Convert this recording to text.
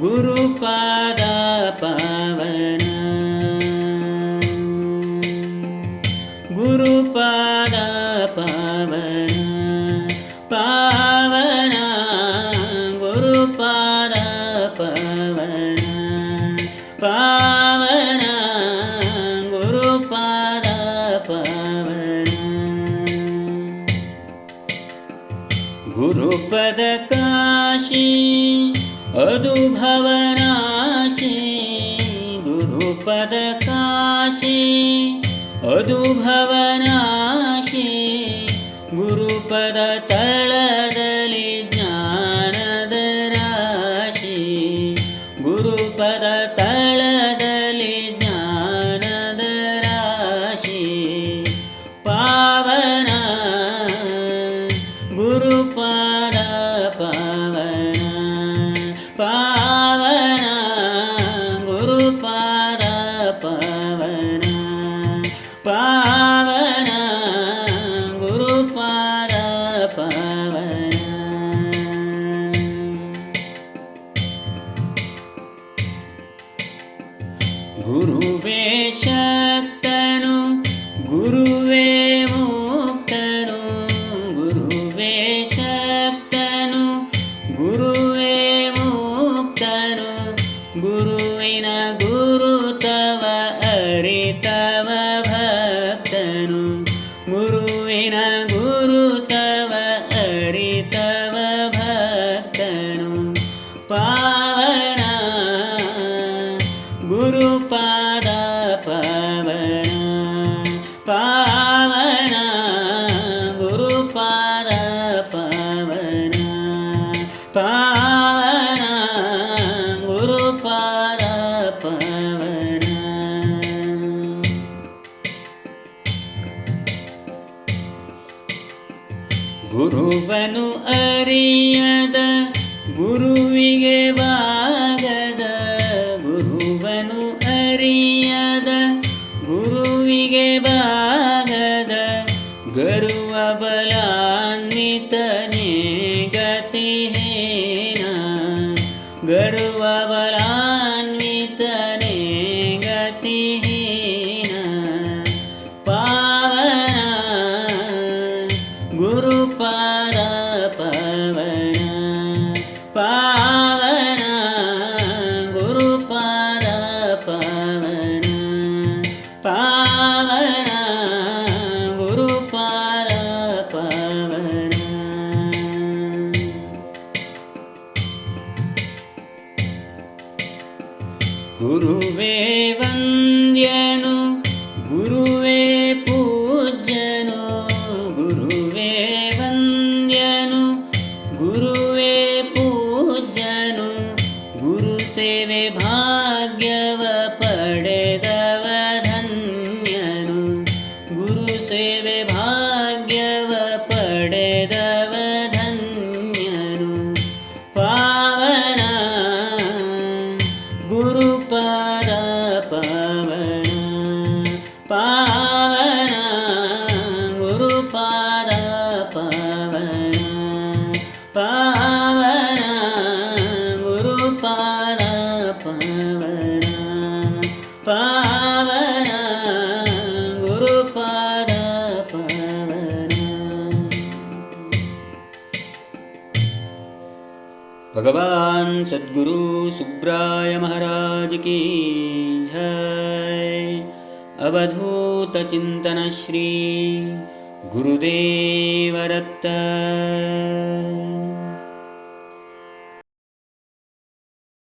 गुरुपाद पावन। गुरुपाद पावन। पावन गुरुपाद पावन। पावन गुरुपाद पावन। गुरुपदकाशी अदुभवनाशी गुरुपदकाशी। अदुभवनाशी गुरुपदतळदलि ಗುರುವನು ಅರಿಯದ ಗುರುವಿಗೆ ಬಾಗದ ಗುರುವನು ಅರಿಯದ ಗುರುವಿಗೆ ಬಾಗದ ಗರುವ ಬಲಾನ್ವಿತನೇ. ಗುರುಪಾದ ಪಾವನ ಪಾವನ ಗುರುಪಾದ ಪಾವನ ಪಾವನ ಗುರುಪಾದ ಪಾವನ ಗುರುವೇ ವಂದ್ಯನು गुरु पूजनु गुरुसेवे भाग्यवपडेदव धन्यनु गुरुसेवे भाग्यवपडेदव धन्यानु। पावन गुरु पाद पावना। पाव गुरुपावना भगवान् सद्गुरु सुब्राय महाराज महाराजकी झ अवधूतचिन्तनश्री गुरुदेवरत्